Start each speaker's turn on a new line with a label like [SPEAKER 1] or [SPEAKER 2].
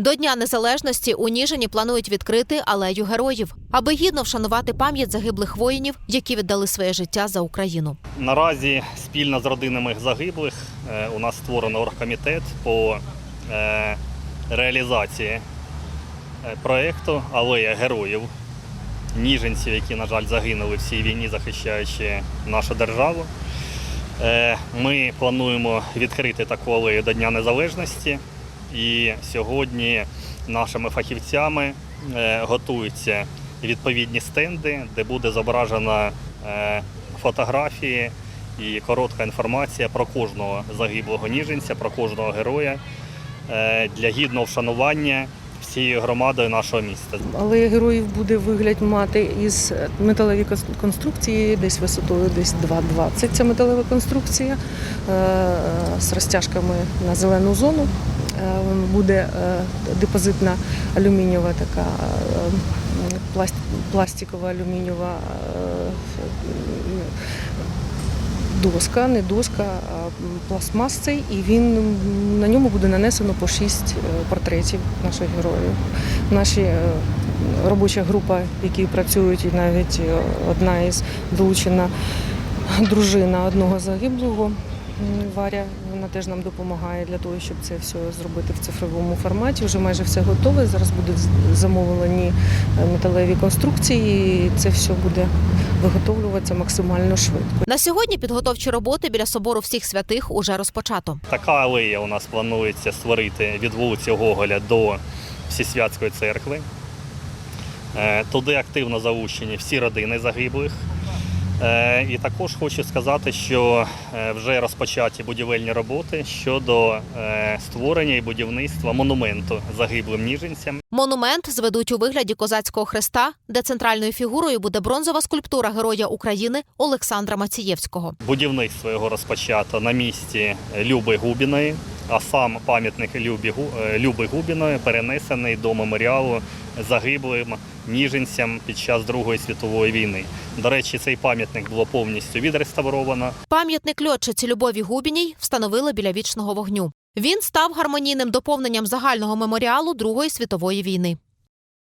[SPEAKER 1] До Дня Незалежності у Ніжині планують відкрити алею героїв, аби гідно вшанувати пам'ять загиблих воїнів, які віддали своє життя за Україну.
[SPEAKER 2] Наразі спільно з родинами загиблих е, у нас створено оргкомітет по е, реалізації е, проєкту Алея героїв ніженців, які, на жаль, загинули в цій війні, захищаючи нашу державу. Ми плануємо відкрити таку алею до Дня Незалежності. І сьогодні нашими фахівцями е, готуються відповідні стенди, де буде зображена е, фотографії і коротка інформація про кожного загиблого ніженця, про кожного героя е, для гідного вшанування всією громадою нашого міста.
[SPEAKER 3] Але героїв буде вигляд мати із металеві кон- конструкції, десь висотою десь 2,20 ця металева конструкція з розтяжками на зелену зону. Е, Буде е, депозитна алюмінієва така е, пласт- пластикова алюмінієва доска, не доска, а пластмас цей, і він на ньому буде нанесено по шість портретів наших героїв. Наші робоча група, які працюють, і навіть одна із долучена дружина одного загиблого. Варя, вона теж нам допомагає для того, щоб це все зробити в цифровому форматі. Вже майже все готове. Зараз будуть замовлені е, металеві конструкції, і це все буде виготовлюватися максимально швидко.
[SPEAKER 1] На сьогодні підготовчі роботи біля собору всіх святих уже розпочато.
[SPEAKER 2] Така алея у нас планується створити від вулиці Гоголя до Всесвятської церкви. Е, Туди активно залучені всі родини загиблих. Е, І також хочу сказати, що е, вже розпочаті будівельні роботи щодо е, створення і будівництва монументу загиблим ніженцям.
[SPEAKER 1] Монумент зведуть у вигляді козацького хреста, де центральною фігурою буде бронзова скульптура героя України Олександра Мацієвського.
[SPEAKER 2] Будівництво його розпочато на місці Люби Губіної, а сам пам'ятник Люби Губіної перенесений до меморіалу загиблим ніженцям під час Другої світової війни. До речі, цей пам'ятник було повністю відреставровано.
[SPEAKER 1] Пам'ятник льотчиці Любові Губіній встановили біля вічного вогню. Він став гармонійним доповненням загального меморіалу Другої світової війни.